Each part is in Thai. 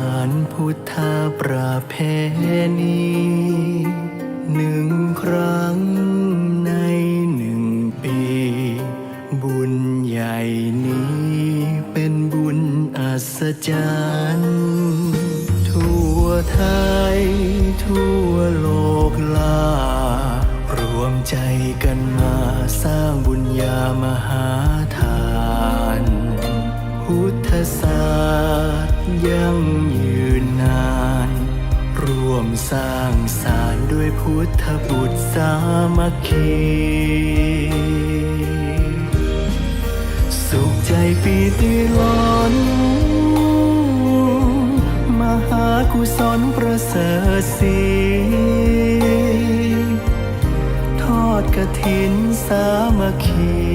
ารพุทธประเพณีหนึ่งครั้งในหนึ่งปี บุญใหญ่นี้เป็นบุญอัศจรรย์ทั่วไทยทั่วโลกลารวมใจกันมาสร้างบุญญามหาทาน พุทธศาส ยั่งยืนนาน ร่วมสร้างสารด้วยพุทธบุตรสามัคคี สุขใจปีติล้น มหากุศลประเสริฐสีทอดกระถินสามัคคี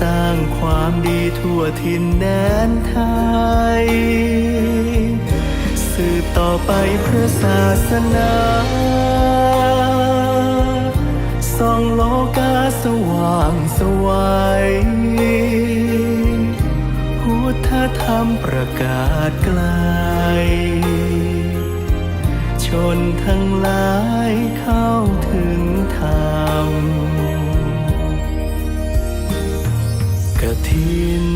สร้างความดีทั่วถิ่นแดนไทย สืบต่อไปพระศาสนาส่องโลกาสว่างสวัยพุทธธรรมประกาศไกล ชนทั้งหลายเข้าถึงธรรม กถิน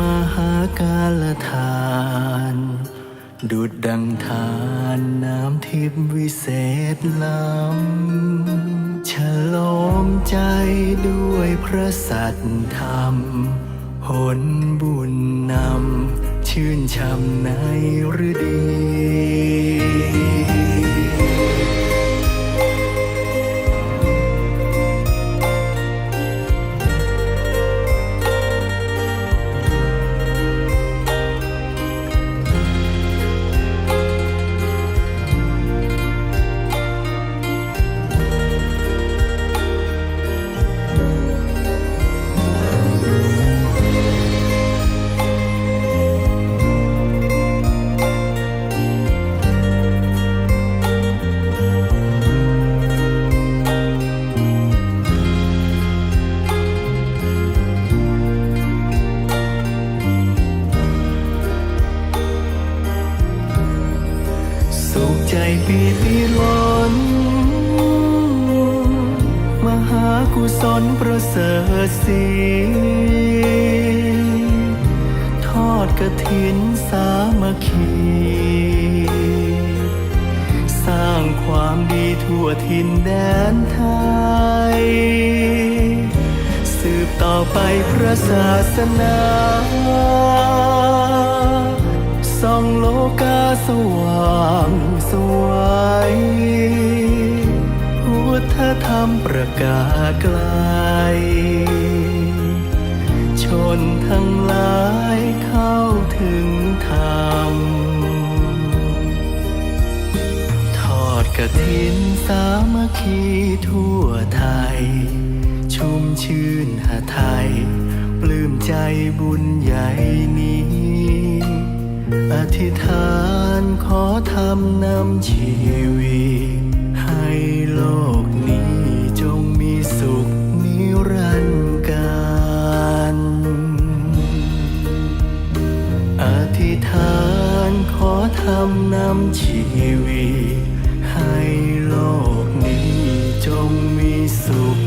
มหากาลทาน ดุดดังทานน้ำทิพวิเศษล้ำฉลมใจด้วยพระสัตธรรมผลบุญนำ ชื่นช่ำในฤดี กุศลประเสริฐสีทอดกระถินสามัคคี สร้างความดีทั่วถิ่นแดนไทย สืบต่อไปพระศาสนาส่องโลกาสว่างสวัย ธธรรมประกาศไกล ชนทั้งหลายเข้าถึงธรรม ทอดกระถินสามัคคีทั่วไทย ชุ่มชื่นหาไทย ปลื้มใจบุญใหญ่นี้ อธิษฐานขอทำนำชีวิต ลกนี้จงมีสุขนิรันดร์การอธิษฐานขอทำนำชีวิตให้โลกนี้จงมีสุข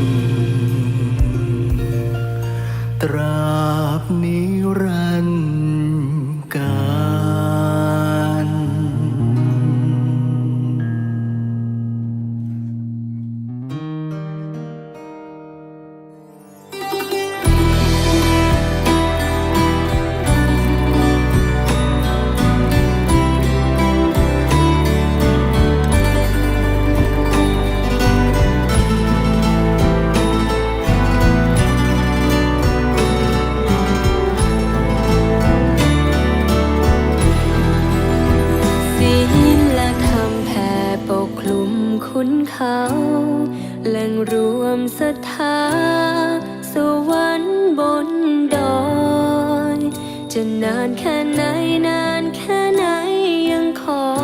ตราบนิรันดร์ รวมศรัทธาสวรรค์บนดอย จะนานแค่ไหนนานแค่ไหนยังคอ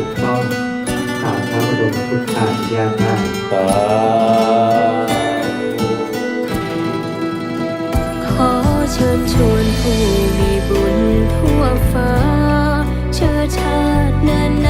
ถูกต้องตามพระบรมพุทธานุญาตได้าขอเชิญชวนผู้มีบุญทั่วฟ้า เชื้อชาตินานา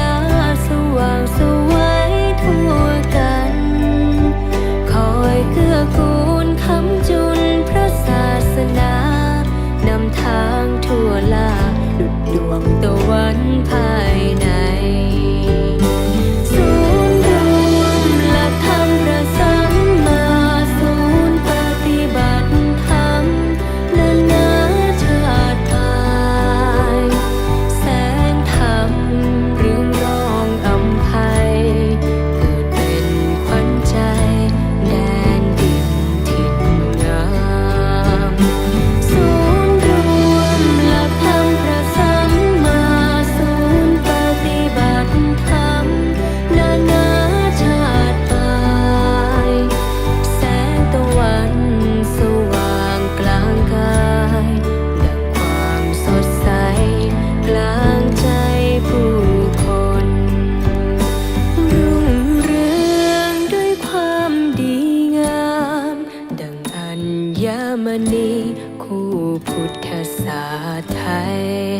太